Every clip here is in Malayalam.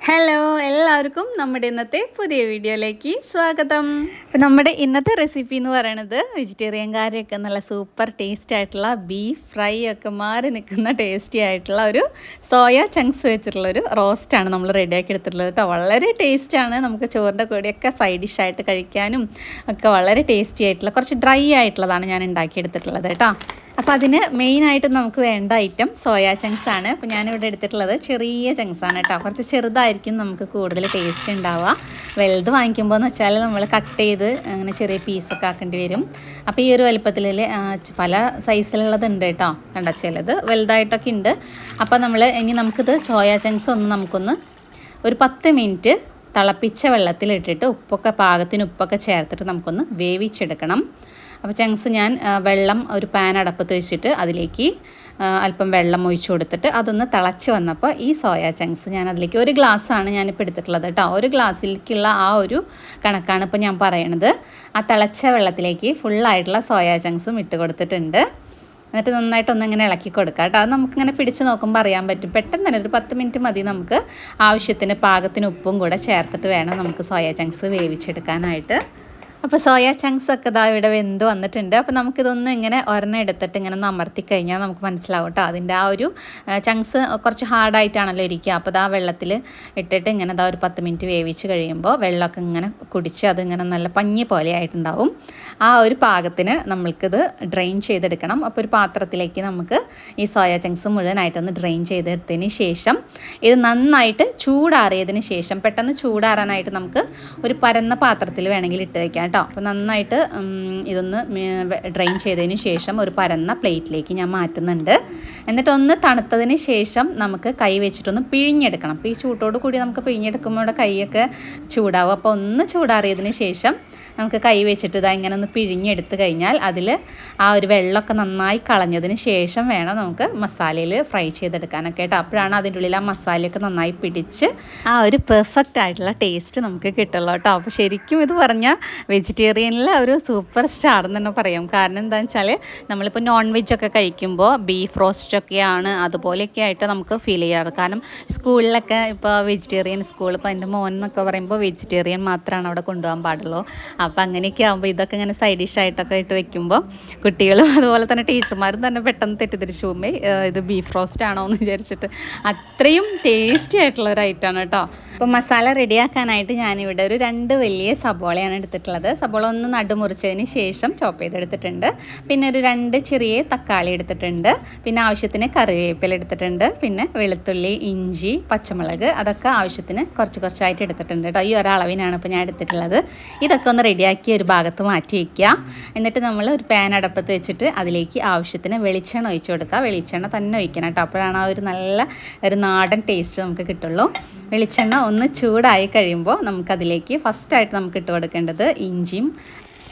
ഹലോ എല്ലാവർക്കും നമ്മുടെ ഇന്നത്തെ പുതിയ വീഡിയോയിലേക്ക് സ്വാഗതം. അപ്പം നമ്മുടെ ഇന്നത്തെ റെസിപ്പി എന്ന് പറയുന്നത് വെജിറ്റേറിയൻകാരെയൊക്കെ നല്ല സൂപ്പർ ടേസ്റ്റ് ആയിട്ടുള്ള ബീഫ് ഫ്രൈ ഒക്കെ മാറി നിൽക്കുന്ന ടേസ്റ്റി ആയിട്ടുള്ള ഒരു സോയ ചങ്ക്സ് വെച്ചിട്ടുള്ള ഒരു റോസ്റ്റാണ് നമ്മൾ റെഡിയാക്കി എടുത്തിട്ടുള്ളത് കേട്ടോ. വളരെ ടേസ്റ്റാണ് നമുക്ക് ചോറിന്റെ കൂടെയൊക്കെ സൈഡ് ഡിഷായിട്ട് കഴിക്കാനും ഒക്കെ വളരെ ടേസ്റ്റി ആയിട്ടുള്ള കുറച്ച് ഡ്രൈ ആയിട്ടുള്ളതാണ് ഞാൻ ഉണ്ടാക്കിയെടുത്തിട്ടുള്ളത് കേട്ടോ. അപ്പോൾ അതിന് മെയിനായിട്ട് നമുക്ക് വേണ്ട ഐറ്റം സോയാ ചങ്ക്സ് ആണ്. അപ്പോൾ ഞാനിവിടെ എടുത്തിട്ടുള്ളത് ചെറിയ ചങ്ക്സ് ആണ് കേട്ടോ കുറച്ച് ചെറുതായിരിക്കും നമുക്ക് കൂടുതൽ ടേസ്റ്റ് ഉണ്ടാവുക. വലുത് വാങ്ങിക്കുമ്പോൾ എന്ന് വെച്ചാൽ നമ്മൾ കട്ട് ചെയ്ത് അങ്ങനെ ചെറിയ പീസൊക്കെ ആക്കേണ്ടി വരും. അപ്പോൾ ഈ ഒരു വലുപ്പത്തിൽ പല സൈസിലുള്ളത് സൈസിലുള്ളതുണ്ട് കേട്ടോ കണ്ട? ചിലത് വലുതായിട്ടൊക്കെ ഉണ്ട്. അപ്പോൾ നമ്മൾ ഇനി നമുക്കിത് സോയാ ചങ്ക്സ് ഒന്ന് നമുക്കൊന്ന് ഒരു പത്ത് മിനിറ്റ് തിളപ്പിച്ച വെള്ളത്തിലിട്ടിട്ട് ഉപ്പൊക്കെ പാകത്തിന് ഉപ്പൊക്കെ ചേർത്തിട്ട് നമുക്കൊന്ന് വേവിച്ചെടുക്കണം. അപ്പോൾ ചങ്ക്സ് ഞാൻ വെള്ളം ഒരു പാൻ അടപ്പത്ത് വെച്ചിട്ട് അതിലേക്ക് അല്പം വെള്ളം ഒഴിച്ചു കൊടുത്തിട്ട് അതൊന്ന് തിളച്ച് വന്നപ്പോൾ ഈ സോയ ചങ്ക്സ് ഞാൻ അതിലേക്ക് ഒരു ഗ്ലാസ്സാണ് ഞാനിപ്പോൾ എടുത്തിട്ടുള്ളത് കേട്ടോ. ഒരു ഗ്ലാസ്സിലേക്കുള്ള ആ ഒരു കണക്കാണ് ഇപ്പോൾ ഞാൻ പറയണത്. ആ തിളച്ച വെള്ളത്തിലേക്ക് ഫുള്ളായിട്ടുള്ള സോയ ചങ്ക്സും ഇട്ട് കൊടുത്തിട്ടുണ്ട്. എന്നിട്ട് നന്നായിട്ട് ഒന്നിങ്ങനെ ഇളക്കി കൊടുക്കുക കേട്ടോ. അത് നമുക്കിങ്ങനെ പിടിച്ച് നോക്കുമ്പോൾ അറിയാൻ പറ്റും. പെട്ടെന്ന് തന്നെ ഒരു പത്ത് മിനിറ്റ് മതി നമുക്ക് ആവശ്യത്തിന് പാകത്തിന് ഉപ്പും കൂടെ ചേർത്തിട്ട് വേണം നമുക്ക് സോയ ചങ്ക്സ് വേവിച്ചെടുക്കാനായിട്ട്. അപ്പോൾ സോയ ചങ്ക്സ് ഒക്കെ ഇതാ ഇവിടെ വെന്ത് വന്നിട്ടുണ്ട്. അപ്പോൾ നമുക്കിതൊന്ന് ഇങ്ങനെ ഒരെണ്ണം എടുത്തിട്ട് ഇങ്ങനെ അമർത്തി കഴിഞ്ഞാൽ നമുക്ക് മനസ്സിലാവും കേട്ടോ. അതിന്റെ ആ ഒരു ചങ്സ് കുറച്ച് ഹാർഡായിട്ടാണല്ലോ ഇരിക്കുക. അപ്പോൾ ഇതാ വെള്ളത്തിൽ ഇട്ടിട്ട് ഇങ്ങനെ ഇതാ ഒരു പത്ത് മിനിറ്റ് വേവിച്ച് കഴിയുമ്പോൾ വെള്ളമൊക്കെ ഇങ്ങനെ കുടിച്ച് അതിങ്ങനെ നല്ല പഞ്ഞി പോലെ ആയിട്ടുണ്ടാവും. ആ ഒരു പാകത്തിന് നമ്മൾക്കിത് ഡ്രെയിൻ ചെയ്തെടുക്കണം. അപ്പോൾ ഒരു പാത്രത്തിലേക്ക് നമുക്ക് ഈ സോയ ചങ്ക്സ് മുഴുവനായിട്ടൊന്ന് ഡ്രെയിൻ ചെയ്തെടുത്തതിന് ശേഷം ഇത് നന്നായിട്ട് ചൂടാറിയതിന് ശേഷം പെട്ടെന്ന് ചൂടാറാനായിട്ട് നമുക്ക് ഒരു പരന്ന പാത്രത്തിൽ വേണമെങ്കിൽ ഇട്ട് വയ്ക്കാം കേട്ടോ. അപ്പോൾ നന്നായിട്ട് ഇതൊന്ന് ഡ്രെയിൻ ചെയ്തതിന് ശേഷം ഒരു പരന്ന പ്ലേറ്റിലേക്ക് ഞാൻ മാറ്റുന്നുണ്ട്. എന്നിട്ട് ഒന്ന് തണുത്തതിന് ശേഷം നമുക്ക് കൈ വെച്ചിട്ടൊന്ന് പിഴിഞ്ഞെടുക്കണം. അപ്പോൾ ഈ ചൂട്ടോട് കൂടി നമുക്ക് പിഴിഞ്ഞെടുക്കുമ്പോൾ കൈയൊക്കെ ചൂടാവും. അപ്പോൾ ഒന്ന് ചൂടാറിയതിന് ശേഷം നമുക്ക് കൈ വെച്ചിട്ട് ഇതാ ഇങ്ങനെ ഒന്ന് പിഴിഞ്ഞെടുത്ത് കഴിഞ്ഞാൽ അതിൽ ആ ഒരു വെള്ളമൊക്കെ നന്നായി കളഞ്ഞതിന് ശേഷം വേണം നമുക്ക് മസാലയിൽ ഫ്രൈ ചെയ്തെടുക്കാനൊക്കെ കേട്ടോ. അപ്പോഴാണ് അതിന്റെ ഉള്ളിൽ ആ മസാലയൊക്കെ നന്നായി പിടിച്ച് ആ ഒരു പെർഫെക്റ്റ് ആയിട്ടുള്ള ടേസ്റ്റ് നമുക്ക് കിട്ടുള്ളൂ കേട്ടോ. അപ്പോൾ ശരിക്കും ഇത് പറഞ്ഞാൽ വെജിറ്റേറിയനിലെ ഒരു സൂപ്പർ സ്റ്റാർ എന്ന് തന്നെ പറയാം. കാരണം എന്താണെന്ന് വെച്ചാൽ നമ്മളിപ്പോൾ നോൺ വെജ് ഒക്കെ കഴിക്കുമ്പോൾ ബീഫ് റോസ്റ്റ് ഒക്കെയാണ് അതുപോലെയൊക്കെ ആയിട്ട് നമുക്ക് ഫീൽ ചെയ്യാറ്. കാരണം സ്കൂളിലൊക്കെ ഇപ്പോൾ വെജിറ്റേറിയൻ സ്കൂൾ ഇപ്പോൾ എന്റെ മോൻ എന്നൊക്കെ പറയുമ്പോൾ വെജിറ്റേറിയൻ മാത്രമാണ് അവിടെ കൊണ്ടുപോകാൻ പാടുള്ളൂ. അപ്പോൾ അങ്ങനെയൊക്കെ ആകുമ്പോൾ ഇതൊക്കെ ഇങ്ങനെ സൈഡ് ഡിഷ് ആയിട്ടൊക്കെ ഇട്ട് വെക്കുമ്പോൾ കുട്ടികളും അതുപോലെ തന്നെ ടീച്ചർമാരും തന്നെ പെട്ടെന്ന് തെറ്റിദ്ധരിച്ചു. പോകുമ്പോൾ ഇത് ബീഫ് റോസ്റ്റ് ആണോ എന്ന് വിചാരിച്ചിട്ട്. അത്രയും ടേസ്റ്റി ആയിട്ടുള്ള ഒരു ഐറ്റമാണ് കേട്ടോ. അപ്പോൾ മസാല റെഡിയാക്കാനായിട്ട് ഞാനിവിടെ ഒരു രണ്ട് വലിയ സബോളയാണ് എടുത്തിട്ടുള്ളത്. സബോള ഒന്ന് നടുമുറിച്ചതിന് ശേഷം ചോപ്പ് ചെയ്തെടുത്തിട്ടുണ്ട്. പിന്നെ ഒരു രണ്ട് ചെറിയ തക്കാളി എടുത്തിട്ടുണ്ട്. പിന്നെ ആവശ്യത്തിന് കറിവേപ്പില എടുത്തിട്ടുണ്ട്. പിന്നെ വെളുത്തുള്ളി ഇഞ്ചി പച്ചമുളക് അതൊക്കെ ആവശ്യത്തിന് കുറച്ച് കുറച്ചായിട്ട് എടുത്തിട്ടുണ്ട് കേട്ടോ. ഈ ഒരളവിനാണ് ഇപ്പോൾ ഞാൻ എടുത്തിട്ടുള്ളത്. ഇതൊക്കെ ഒന്ന് റെഡിയാക്കി ഒരു ഭാഗത്ത് മാറ്റി വയ്ക്കുക എന്നിട്ട് നമ്മൾ ഒരു പാൻ അടപ്പത്ത് വെച്ചിട്ട് അതിലേക്ക് ആവശ്യത്തിന് വെളിച്ചെണ്ണ ഒഴിച്ചു കൊടുക്കുക. വെളിച്ചെണ്ണ തന്നെ ഒഴിക്കണം കേട്ടോ. അപ്പോഴാണ് ആ ഒരു നല്ല ഒരു നാടൻ ടേസ്റ്റ് നമുക്ക് കിട്ടുള്ളൂ. വെളിച്ചെണ്ണ ഒന്ന് ചൂടായി കഴിയുമ്പോൾ നമുക്കതിലേക്ക് ഫസ്റ്റായിട്ട് നമുക്ക് ഇട്ട് കൊടുക്കേണ്ടത് ഇഞ്ചിയും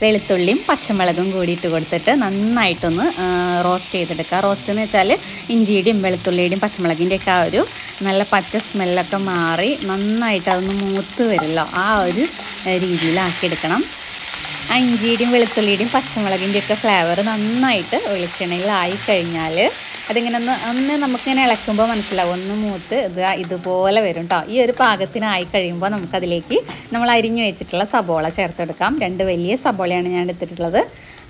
വെളുത്തുള്ളിയും പച്ചമുളകും കൂടി ഇട്ട് കൊടുത്തിട്ട് നന്നായിട്ടൊന്ന് റോസ്റ്റ് ചെയ്തെടുക്കുക. റോസ്റ്റ് എന്ന് വെച്ചാൽ ഇഞ്ചിയുടെയും വെളുത്തുള്ളിയുടെയും പച്ചമുളകിന്റെ ഒക്കെ ആ ഒരു നല്ല പച്ച സ്മെല്ലൊക്കെ മാറി നന്നായിട്ട് അതൊന്ന് മൂത്ത് വരുമല്ലോ. ആ ഒരു രീതിയിലാക്കിയെടുക്കണം ആ ഇഞ്ചിയുടെയും വെളുത്തുള്ളിയുടെയും പച്ചമുളകിന്റെയൊക്കെ ഫ്ലേവർ നന്നായിട്ട് വെളിച്ചെണ്ണയിലായി കഴിഞ്ഞാൽ അതിങ്ങനെ ഒന്ന് ഒന്ന് നമുക്കിങ്ങനെ ഇളക്കുമ്പോൾ മനസ്സിലാവും. ഒന്ന് മൂത്ത് ഇത് ഇതുപോലെ വരും കേട്ടോ ഈ ഒരു പാകത്തിനായി കഴിയുമ്പോൾ നമുക്കതിലേക്ക് നമ്മൾ അരിഞ്ഞു വെച്ചിട്ടുള്ള സബോള ചേർത്തെടുക്കാം. രണ്ട് വലിയ സബോളയാണ് ഞാൻ എടുത്തിട്ടുള്ളത്.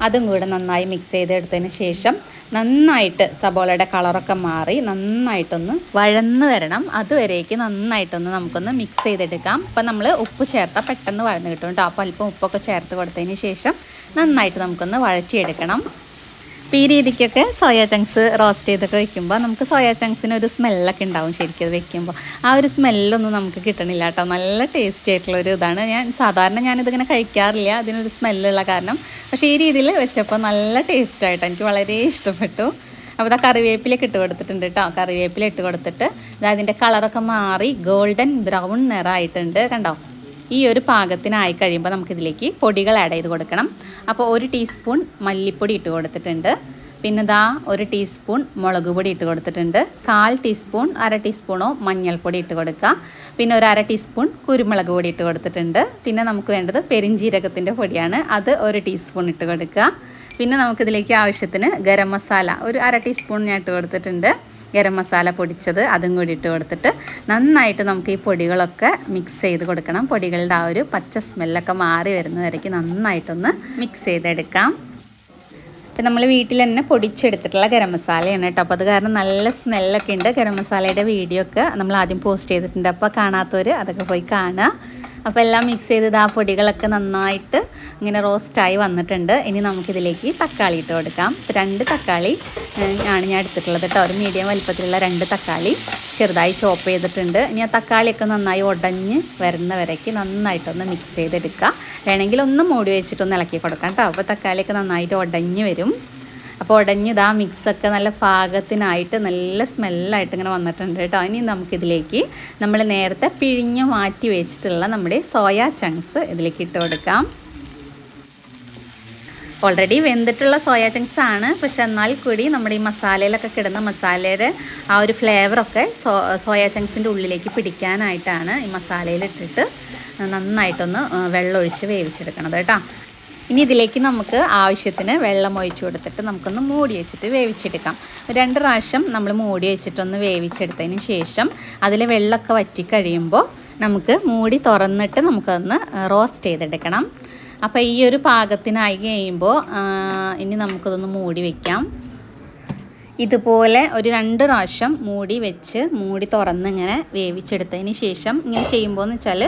അതും കൂടെ നന്നായി മിക്സ് ചെയ്തെടുത്തതിന് ശേഷം നന്നായിട്ട് സബോളയുടെ കളറൊക്കെ മാറി നന്നായിട്ടൊന്ന് വഴന്ന് വരണം. അതുവരേക്ക് നന്നായിട്ടൊന്ന് നമുക്കൊന്ന് മിക്സ് ചെയ്തെടുക്കാം. അപ്പം നമ്മൾ ഉപ്പ് ചേർത്താൽ പെട്ടെന്ന് വഴന്ന് കിട്ടും കേട്ടോ അപ്പോൾ അല്പം ഉപ്പൊക്കെ ചേർത്ത് കൊടുത്തതിന് ശേഷം നന്നായിട്ട് നമുക്കൊന്ന് വഴറ്റിയെടുക്കണം. അപ്പോൾ ഈ രീതിക്കൊക്കെ സോയാ ചങ്ക്സ് റോസ്റ്റ് ചെയ്തൊക്കെ വെക്കുമ്പോൾ നമുക്ക് സോയാ ചങ്ക്സിന് ഒരു സ്മെല്ലൊക്കെ ഉണ്ടാവും ശരിക്കും അത് വെക്കുമ്പോൾ ആ ഒരു സ്മെല്ലൊന്നും നമുക്ക് കിട്ടണില്ല കേട്ടോ. നല്ല ടേസ്റ്റി ആയിട്ടുള്ള ഒരു ഇതാണ്. ഞാൻ സാധാരണ ഞാനിതിങ്ങനെ കഴിക്കാറില്ല. അതിനൊരു സ്മെല്ലുള്ള കാരണം. പക്ഷേ ഈ രീതിയിൽ വെച്ചപ്പോൾ നല്ല ടേസ്റ്റായിട്ട് എനിക്ക് വളരെ ഇഷ്ടപ്പെട്ടു. അപ്പോൾ ഇതാ കറിവേപ്പിലൊക്കെ ഇട്ട് കൊടുത്തിട്ടുണ്ട് കേട്ടോ. കറിവേപ്പില ഇട്ട് കൊടുത്തിട്ട് ഇതാ അതിന്റെ കളറൊക്കെ മാറി ഗോൾഡൻ ബ്രൗൺ നിറമായിട്ടുണ്ട്. കണ്ടോ? ഈ ഒരു പാകത്തിനായി കഴിയുമ്പോൾ നമുക്കിതിലേക്ക് പൊടികൾ ആഡ് ചെയ്ത് കൊടുക്കണം. അപ്പോൾ ഒരു ടീസ്പൂൺ മല്ലിപ്പൊടി ഇട്ട് കൊടുത്തിട്ടുണ്ട്. പിന്നെ ദാ ഒരു ടീസ്പൂൺ മുളക് പൊടി ഇട്ട് കൊടുത്തിട്ടുണ്ട്. കാൽ ടീസ്പൂൺ അര ടീസ്പൂണോ മഞ്ഞൾപ്പൊടി ഇട്ട് കൊടുക്കുക. പിന്നെ ഒരു അര ടീസ്പൂൺ കുരുമുളക് പൊടി ഇട്ട് കൊടുത്തിട്ടുണ്ട്. പിന്നെ നമുക്ക് വേണ്ടത് പെരിഞ്ജീരകത്തിന്റെ പൊടിയാണ്. അത് ഒരു ടീസ്പൂൺ ഇട്ട് കൊടുക്കുക. പിന്നെ നമുക്കിതിലേക്ക് ആവശ്യത്തിന് ഗരം മസാല ഒരു അര ടീസ്പൂൺ ഞാൻ ഇട്ട് കൊടുത്തിട്ടുണ്ട്. ഗരം മസാല പൊടിച്ചത് അതും കൂടി ഇട്ട് കൊടുത്തിട്ട് നന്നായിട്ട് നമുക്ക് ഈ പൊടികളൊക്കെ മിക്സ് ചെയ്ത് കൊടുക്കണം. പൊടികളുടെ ആ ഒരു പച്ച സ്മെല്ലൊക്കെ മാറി വരുന്നവരേക്ക് നന്നായിട്ടൊന്ന് മിക്സ് ചെയ്തെടുക്കാം. ഇപ്പം നമ്മൾ വീട്ടിൽ തന്നെ പൊടിച്ചെടുത്തിട്ടുള്ള ഗരം മസാലയാണ് കേട്ടോ. അപ്പോൾ അത് കാരണം നല്ല സ്മെല്ലൊക്കെ ഉണ്ട്. ഗരം മസാലയുടെ വീഡിയോ ഒക്കെ നമ്മൾ ആദ്യം പോസ്റ്റ് ചെയ്തിട്ടുണ്ട്. അപ്പോൾ കാണാത്തവർ അതൊക്കെ പോയി കാണുക. അപ്പോൾ എല്ലാം മിക്സ് ചെയ്ത് ആ പൊടികളൊക്കെ നന്നായിട്ട് ഇങ്ങനെ റോസ്റ്റായി വന്നിട്ടുണ്ട്. ഇനി നമുക്കിതിലേക്ക് തക്കാളി ഇട്ട് കൊടുക്കാം. രണ്ട് തക്കാളി ആണ് ഞാൻ എടുത്തിട്ടുള്ളത് കേട്ടോ. ഒരു മീഡിയം വലിപ്പത്തിലുള്ള രണ്ട് തക്കാളി ചെറുതായി ചോപ്പ് ചെയ്തിട്ടുണ്ട്. ഇനി ആ തക്കാളിയൊക്കെ നന്നായി ഉടഞ്ഞ് വരുന്ന വരയ്ക്ക് നന്നായിട്ടൊന്ന് മിക്സ് ചെയ്തെടുക്കുക വേണമെങ്കിൽ ഒന്ന് മൂടി വെച്ചിട്ടൊന്ന് ഇളക്കി കൊടുക്കാം കേട്ടോ. അപ്പോൾ തക്കാളിയൊക്കെ നന്നായിട്ട് ഉടഞ്ഞ് വരും. അപ്പോൾ ഉടഞ്ഞത് മിക്സൊക്കെ നല്ല പാകത്തിനായിട്ട് നല്ല സ്മെല്ലായിട്ട് ഇങ്ങനെ വന്നിട്ടുണ്ട് കേട്ടോ. ഇനി നമുക്കിതിലേക്ക് നമ്മൾ നേരത്തെ പിഴിഞ്ഞ് മാറ്റി വെച്ചിട്ടുള്ള നമ്മുടെ സോയാ ചങ്ക്സ് ഇതിലേക്ക് ഇട്ട് കൊടുക്കാം. ഓൾറെഡി വെന്തിട്ടുള്ള സോയാ ചങ്ക്സ് ആണ്. പക്ഷെ എന്നാൽ കൂടി നമ്മുടെ ഈ മസാലയിലൊക്കെ കിടന്ന മസാലയുടെ ആ ഒരു ഫ്ലേവറൊക്കെ സോ സോയാ ചങ്ക്സിന്റെ ഉള്ളിലേക്ക് പിടിക്കാനായിട്ടാണ് ഈ മസാലയിൽ ഇട്ടിട്ട് നന്നായിട്ടൊന്ന് വെള്ളമൊഴിച്ച് വേവിച്ചെടുക്കണത് കേട്ടോ. ഇനി ഇതിലേക്ക് നമുക്ക് ആവശ്യത്തിന് വെള്ളം ഒഴിച്ചു കൊടുത്തിട്ട് നമുക്കൊന്ന് മൂടി വെച്ചിട്ട് വേവിച്ചെടുക്കാം. രണ്ട് പ്രാവശ്യം നമ്മൾ മൂടി വെച്ചിട്ടൊന്ന് വേവിച്ചെടുത്തതിന് ശേഷം അതിൽ വെള്ളമൊക്കെ വറ്റി കഴിയുമ്പോൾ നമുക്ക് മൂടി തുറന്നിട്ട് നമുക്കൊന്ന് റോസ്റ്റ് ചെയ്തെടുക്കണം. അപ്പോൾ ഈ ഒരു പാകത്തിനായി കഴിയുമ്പോൾ ഇനി നമുക്കതൊന്ന് മൂടി വയ്ക്കാം ഇതുപോലെ ഒരു രണ്ട് പ്രാവശ്യം മൂടി വെച്ച് മൂടി തുറന്ന് ഇങ്ങനെ വേവിച്ചെടുത്തതിന് ശേഷം ഇങ്ങനെ ചെയ്യുമ്പോൾ എന്ന് വെച്ചാൽ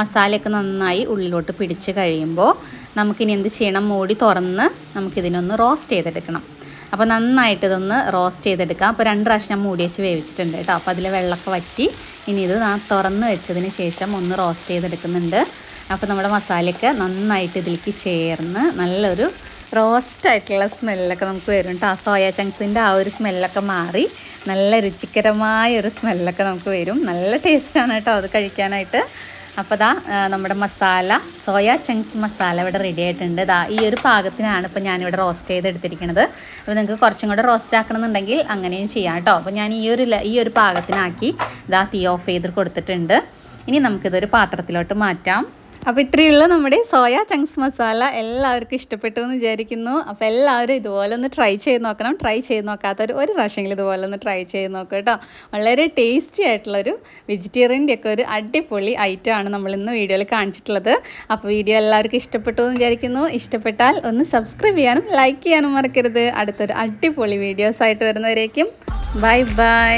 മസാലയൊക്കെ നന്നായി ഉള്ളിലോട്ട് പിടിച്ച് കഴിയുമ്പോൾ നമുക്കിനി എന്ത് ചെയ്യണം? മൂടി തുറന്ന് നമുക്കിതിനൊന്ന് റോസ്റ്റ് ചെയ്തെടുക്കണം. അപ്പോൾ നന്നായിട്ട് ഇതൊന്ന് റോസ്റ്റ് ചെയ്തെടുക്കാം. അപ്പോൾ രണ്ട് പ്രാവശ്യം ഞാൻ മൂടി വെച്ച് വേവിച്ചിട്ടുണ്ട് കേട്ടോ. അപ്പോൾ അതിലെ വെള്ളമൊക്കെ വറ്റി ഇനി ഇത് തുറന്ന് വെച്ചതിന് ശേഷം ഒന്ന് റോസ്റ്റ് ചെയ്തെടുക്കുന്നുണ്ട്. അപ്പോൾ നമ്മുടെ മസാലയൊക്കെ നന്നായിട്ട് ഇതിലേക്ക് ചേർന്ന് നല്ലൊരു റോസ്റ്റ് ആയിട്ടുള്ള സ്മെല്ലൊക്കെ നമുക്ക് വരും കേട്ടോ. ആ സോയ ചങ്ക്സിന്റെ ആ ഒരു സ്മെല്ലൊക്കെ മാറി നല്ല രുചികരമായ ഒരു സ്മെല്ലൊക്കെ നമുക്ക് വരും. നല്ല ടേസ്റ്റാണ് കേട്ടോ അത് കഴിക്കാനായിട്ട്. അപ്പോൾ ദാ നമ്മുടെ മസാല സോയ ചങ്ക്സ് മസാല ഇവിടെ റെഡി ആയിട്ടുണ്ട്. ദാ ഈ ഒരു പാകത്തിനാണ് ഇപ്പോൾ ഞാനിവിടെ റോസ്റ്റ് ചെയ്തെടുത്തിരിക്കുന്നത് അപ്പോൾ നിങ്ങൾക്ക് കുറച്ചും കൂടെ റോസ്റ്റ് ആക്കണമെന്നുണ്ടെങ്കിൽ അങ്ങനെയും ചെയ്യാം കേട്ടോ അപ്പോൾ ഞാൻ ഈ ഒരു ഈ ഒരു പാകത്തിനാക്കി ദാ തീ ഓഫ് ചെയ്ത് കൊടുത്തിട്ടുണ്ട്. ഇനി നമുക്കിതൊരു പാത്രത്തിലോട്ട് മാറ്റാം. അപ്പോൾ ഇത്രയുള്ള നമ്മുടെ സോയ ചങ്ക്സ് മസാല എല്ലാവർക്കും ഇഷ്ടപ്പെട്ടു എന്ന് വിചാരിക്കുന്നു. അപ്പോൾ എല്ലാവരും ഇതുപോലെ ഒന്ന് ട്രൈ ചെയ്ത് നോക്കണം. ട്രൈ ചെയ്ത് നോക്കാത്തവർ ഒരു പ്രാവശ്യമെങ്കിലും ഇതുപോലെ ഒന്ന് ട്രൈ ചെയ്ത് നോക്കുക കേട്ടോ. വളരെ ടേസ്റ്റി ആയിട്ടുള്ളൊരു വെജിറ്റേറിയന്റെ ഒക്കെ ഒരു അടിപൊളി ഐറ്റം ആണ് നമ്മൾ ഇന്ന് വീഡിയോയിൽ കാണിച്ചിട്ടുള്ളത്. അപ്പോൾ വീഡിയോ എല്ലാവർക്കും ഇഷ്ടപ്പെട്ടു എന്ന് വിചാരിക്കുന്നു. ഇഷ്ടപ്പെട്ടാൽ ഒന്ന് സബ്സ്ക്രൈബ് ചെയ്യാനും ലൈക്ക് ചെയ്യാനും മറക്കരുത്. അടുത്തൊരു അടിപൊളി വീഡിയോസ് ആയിട്ട് വരുന്നവരേക്കും. Bye bye